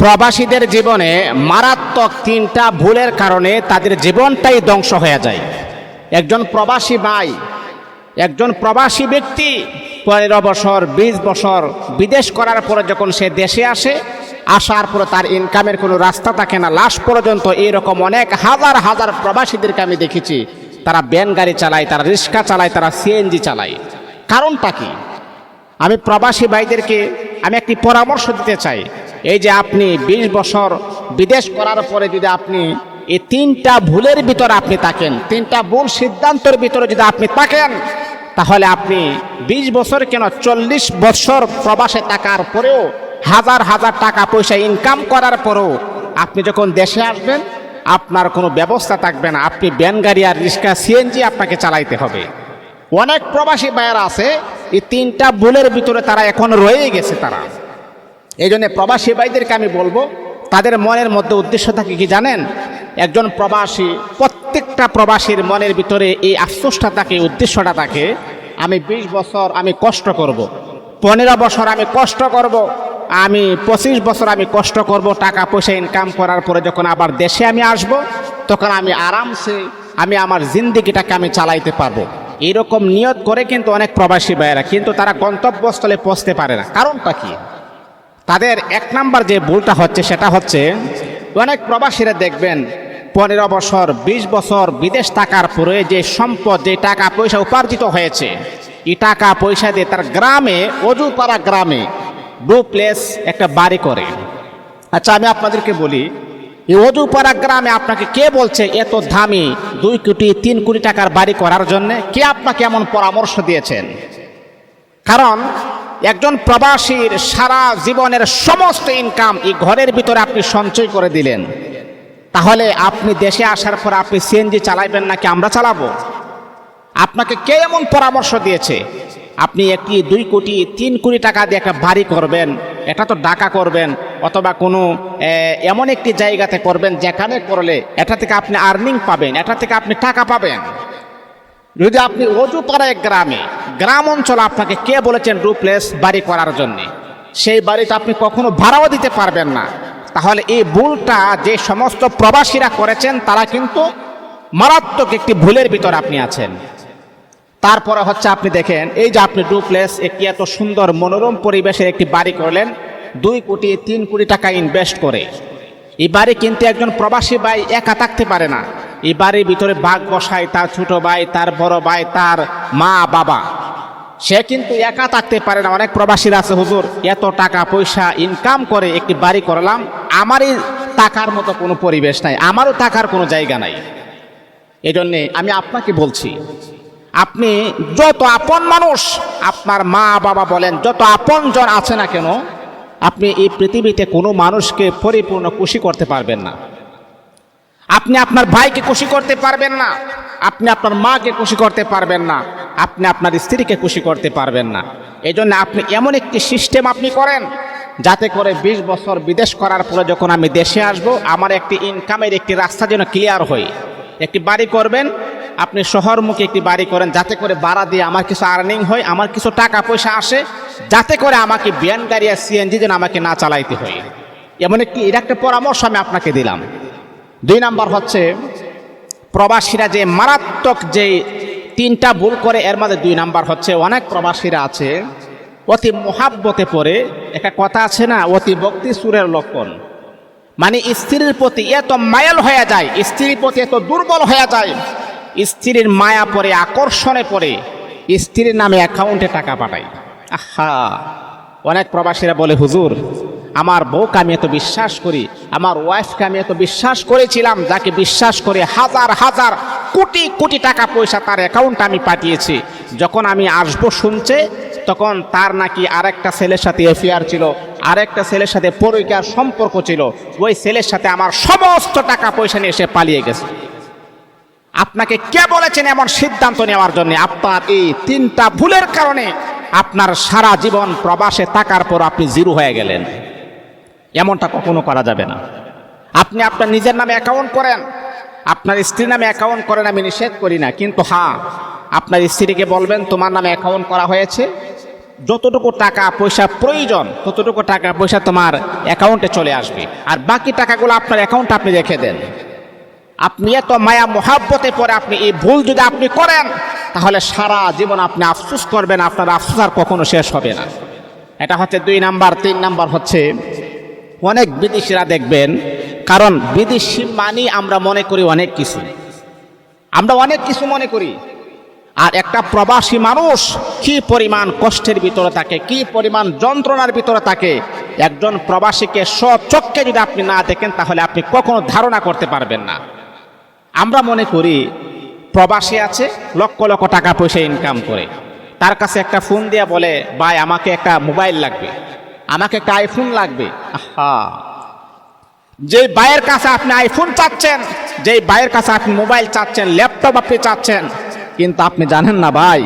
প্রবাসীদের জীবনে মারাত্মক তিনটা ভুলের কারণে তাদের জীবনটাই ধ্বংস হয়ে যায়। একজন প্রবাসী ভাই, একজন প্রবাসী ব্যক্তি পনেরো বছর, বিশ বছর বিদেশ করার পরে যখন সে দেশে আসে, আসার পরে তার ইনকামের কোনো রাস্তা থাকে না। লাস্ট পর্যন্ত এরকম অনেক হাজার হাজার প্রবাসীদেরকে আমি দেখেছি। তারা ব্যান গাড়ি চালায়, তারা রিক্সা চালায়, তারা সিএনজি চালায়। কারণটা কি? আমি প্রবাসী ভাইদেরকে আমি একটি পরামর্শ দিতে চাই। এই যে আপনি ২০ বছর বিদেশ করার পরে যদি আপনি এই তিনটা ভুলের ভিতরে আপনি থাকেন, তিনটা ভুল সিদ্ধান্তের ভিতরে যদি আপনি থাকেন, তাহলে আপনি ২০ বছর কেন চল্লিশ বছর প্রবাসে থাকার পরেও হাজার হাজার টাকা পয়সা ইনকাম করার পরেও আপনি যখন দেশে আসবেন, আপনার কোনো ব্যবস্থা থাকবে না। আপনি ব্যান গাড়ি আর রিক্সা সিএনজি আপনাকে চালাইতে হবে। অনেক প্রবাসী ভাইয়েরা আছে, এই তিনটা ভুলের ভিতরে তারা এখন রয়ে গেছে তারা। এই জন্য প্রবাসী ভাইদেরকে আমি বলব, তাদের মনের মধ্যে উদ্দেশ্য থাকে কি জানেন একজন প্রবাসী, প্রত্যেকটা প্রবাসীর মনের ভিতরে এই আফসোসটা থাকে উদ্দেশ্যটা থাকে, আমি ২০ বছর আমি কষ্ট করব। পনেরো বছর আমি কষ্ট করব। আমি পঁচিশ বছর আমি কষ্ট করব, টাকা পয়সা ইনকাম করার পরে যখন আবার দেশে আমি আসব, তখন আমি আরামসে আমি আমার জিন্দিগিটাকে আমি চালাইতে পারব এরকম নিয়ত করে কিন্তু অনেক প্রবাসী ভাইয়েরা, কিন্তু তারা গন্তব্যস্থলে পৌঁছতে পারে না কারণটা কি তাদের এক নাম্বার যে ভুলটা হচ্ছে, সেটা হচ্ছে অনেক প্রবাসীরা দেখবেন, পনেরো বছর ২০ বছর বিদেশ থাকার পরে যে সম্পদ, যে টাকা পয়সা উপার্জিত হয়েছে, এই টাকা পয়সা দিয়ে তার গ্রামে, অজুপাড়া গ্রামে ডুপ্লেস একটা বাড়ি করে। আচ্ছা আমি আপনাদেরকে বলি, এই অজুপাড়া গ্রামে আপনাকে কে বলছে এত দামি দুই কোটি, তিন কোটি টাকার বাড়ি করার জন্য? কে আপনাকে এমন পরামর্শ দিয়েছেন? কারণ একজন প্রবাসীর সারা জীবনের সমস্ত ইনকাম এই ঘরের ভিতরে আপনি সঞ্চয় করে দিলেন। তাহলে আপনি দেশে আসার পর আপনি সিএনজি চালাইবেন নাকি আমরা চালাবো? আপনাকে কে এমন পরামর্শ দিয়েছে? আপনি একটি দুই কোটি, তিন কোটি টাকা দিয়ে একটা বাড়ি করবেন, এটা তো ডাকা করবেন, অথবা কোনো এমন একটি জায়গাতে করবেন যেখানে করলে এটা থেকে আপনি আর্নিং পাবেন, এটা থেকে আপনি টাকা পাবেন। যদি আপনি অজুপাড়া এক গ্রামে, গ্রাম অঞ্চল আপনাকে কে বলেছেন ডুপ্লেস বাড়ি করার জন্যে? সেই বাড়িটা আপনি কখনো ভাড়াও দিতে পারবেন না। তাহলে এই ভুলটা যে সমস্ত প্রবাসীরা করেছেন, তারা কিন্তু মারাত্মক একটি ভুলের ভিতর আপনি আছেন। তারপরে হচ্ছে আপনি দেখেন, এই যে আপনি ডুপ্লেস একটি এত সুন্দর মনোরম পরিবেশের একটি বাড়ি করলেন, দুই কোটি, তিন কোটি টাকা ইনভেস্ট করে। এই বাড়ি কিন্তু একজন প্রবাসী ভাই একা থাকতে পারে না। এই বাড়ির ভিতরে বাঘ বসায়, তার ছোট ভাই, তার বড় ভাই, তার মা, বাবা। সে কিন্তু একা থাকতে পারে না। অনেক প্রবাসীরা আছে, হুজুর, এত টাকা পয়সা ইনকাম করে একটি বাড়ি করলাম, আমারই টাকার মতো কোনো পরিবেশ নাই, আমারও টাকার কোনো জায়গা নাই। এই জন্যে আমি আপনাকে বলছি, আপনি যত আপন মানুষ, আপনার মা, বাবা বলেন, যত আপন জন আছে না কেন, আপনি এই পৃথিবীতে কোনো মানুষকে পরিপূর্ণ খুশি করতে পারবেন না। আপনি আপনার ভাইকে খুশি করতে পারবেন না। আপনি আপনার মাকে খুশি করতে পারবেন না। আপনি আপনার স্ত্রীকে খুশি করতে পারবেন না। এই জন্য আপনি এমন একটি সিস্টেম আপনি করেন, যাতে করে ২০ বছর বিদেশ করার পরে যখন আমি দেশে আসব, আমার একটি ইনকামের একটি রাস্তা যেন ক্লিয়ার হয়। একটি বাড়ি করবেন, আপনি শহরমুখী একটি বাড়ি করেন, যাতে করে ভাড়া দিয়ে আমার কিছু আর্নিং হয়, আমার কিছু টাকা পয়সা আসে, যাতে করে আমাকে বিয়ান গাড়ি আর সিএনজি যেন আমাকে না চালাইতে হয়। এমন একটি এটা একটা পরামর্শ আমি আপনাকে দিলাম। দুই নাম্বার হচ্ছে, প্রবাসীরা যে মারাত্মক যে তিনটা ভুল করে, এর মধ্যে দুই নাম্বার হচ্ছে, অনেক প্রবাসীরা আছে, অতি মোহাব্বতে পড়ে, একটা কথা আছে না, অতি ভক্তি সুরের লক্ষণ। মানে স্ত্রীর প্রতি এত মায়াল হয়ে যায়, স্ত্রীর প্রতি এত দুর্বল হয়ে যায়, স্ত্রীর মায়া পরে আকর্ষণে পড়ে, স্ত্রীর নামে অ্যাকাউন্টে টাকা পাঠায়। আহা! অনেক প্রবাসীরা বলে, হুজুর আমার বউকে আমি এত বিশ্বাস করি, আমার ওয়াইফকে আমি এত বিশ্বাস করেছিলাম, যাকে বিশ্বাস করে হাজার হাজার কোটি কোটি টাকা পয়সা তার অ্যাকাউন্টে আমি পাঠিয়েছি। যখন আমি আসব শুনছে, তখন তার নাকি আরেকটা ছেলের সাথে এফিয়ার ছিল, আরেকটা ছেলের সাথে পরিকার সম্পর্ক ছিল। ওই ছেলের সাথে আমার সমস্ত টাকা পয়সা নিয়ে সে পালিয়ে গেছে। আপনাকে কে বলেছেন এমন সিদ্ধান্ত নেওয়ার জন্য? আপনার এই তিনটা ভুলের কারণে আপনার সারা জীবন প্রবাসে থাকার পর আপনি জিরো হয়ে গেলেন। এমনটা কখনো করা যাবে না। আপনি আপনার নিজের নামে অ্যাকাউন্ট করেন, আপনার স্ত্রীর নামে অ্যাকাউন্ট করেন, আমি নিষেধ করি না। কিন্তু হ্যাঁ আপনার স্ত্রীকে বলবেন, তোমার নামে অ্যাকাউন্ট করা হয়েছে। যতটুকু টাকা পয়সা প্রয়োজন, ততটুকু টাকা পয়সা তোমার অ্যাকাউন্টে চলে আসবে। আর বাকি টাকাগুলো আপনার অ্যাকাউন্টে আপনি রেখে দেন। আপনি এত মায়া মহাব্বতে পরে আপনি এই ভুল যদি আপনি করেন, তাহলে সারা জীবন আপনি আফসোস করবেন, আপনার আফসোস আর কখনো শেষ হবে না। এটা হচ্ছে দুই নাম্বার, তিন নাম্বার হচ্ছে অনেক বিদেশিরা দেখবেন, কারণ বিদেশি মানি আমরা মনে করি অনেক কিছু। আমরা অনেক কিছু মনে করি। আর একটা প্রবাসী মানুষ কি পরিমাণ কষ্টের ভিতরে থাকে, কি পরিমাণ যন্ত্রণার ভিতরে থাকে, একজন প্রবাসীকে স্বচক্ষে যদি আপনি না দেখেন, তাহলে আপনি কখনো ধারণা করতে পারবেন না। আমরা মনে করি প্রবাসী আছে, লক্ষ লক্ষ টাকা পয়সা ইনকাম করে। তার কাছে একটা ফোন দিয়ে বলে, ভাই, আমাকে একটা মোবাইল লাগবে। আমাকে একটা আইফোন লাগবে। আহা। যে ভাইয়ের কাছে আপনি আইফোন চাচ্ছেন যে ভাইয়ের কাছে আপনি মোবাইল চাচ্ছেন ল্যাপটপ আপনি চাচ্ছেন, কিন্তু আপনি জানেন না ভাই,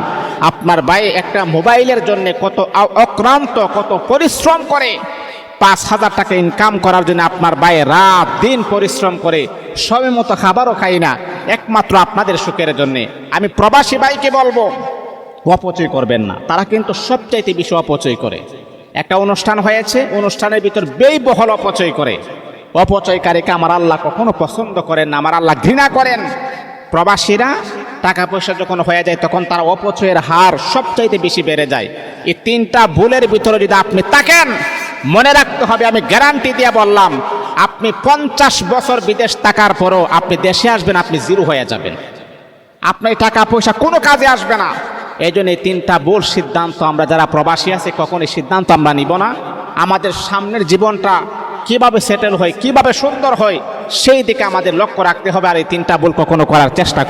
আপনার ভাই একটা মোবাইলের জন্য কত অক্রান্ত, কত পরিশ্রম করে, পাঁচ হাজার টাকা ইনকাম করার জন্য আপনার ভাই রাত দিন পরিশ্রম করে সময় মতো খাবারও খাই না, একমাত্র আপনাদের সুখের জন্যে। আমি প্রবাসী ভাইকে বলব, অপচয় করবেন না। তারা কিন্তু সবচাইতে বেশি অপচয় করে। একটা অনুষ্ঠান হয়েছে, অনুষ্ঠানের ভিতর ব্যয়বহল অপচয় করে। অপচয়কারীকে আমার আল্লাহ কখনো পছন্দ করেন না, আমার আল্লাহ ঘৃণা করেন। প্রবাসীরা টাকা পয়সা যখন হয়ে যায়, তখন তার অপচয়ের হার সবচাইতে বেশি বেড়ে যায়। এই তিনটা ভুলের ভিতরে যদি আপনি তাকেন মনে রাখতে হবে, আমি গ্যারান্টি দিয়ে বললাম, আপনি পঞ্চাশ বছর বিদেশ থাকার পরও আপনি দেশে আসবেন, আপনি জিরো হয়ে যাবেন। আপনার টাকা পয়সা কোনো কাজে আসবে না। এই জন্য এই তিনটা বোল সিদ্ধান্ত আমরা যারা প্রবাসী আছে, কখন এই সিদ্ধান্ত আমরা নিব না। আমাদের সামনের জীবনটা কীভাবে সেটেল হয়, কীভাবে সুন্দর হয়, সেই দিকে আমাদের লক্ষ্য রাখতে হবে, আর এই তিনটা বোল কখনো করার চেষ্টা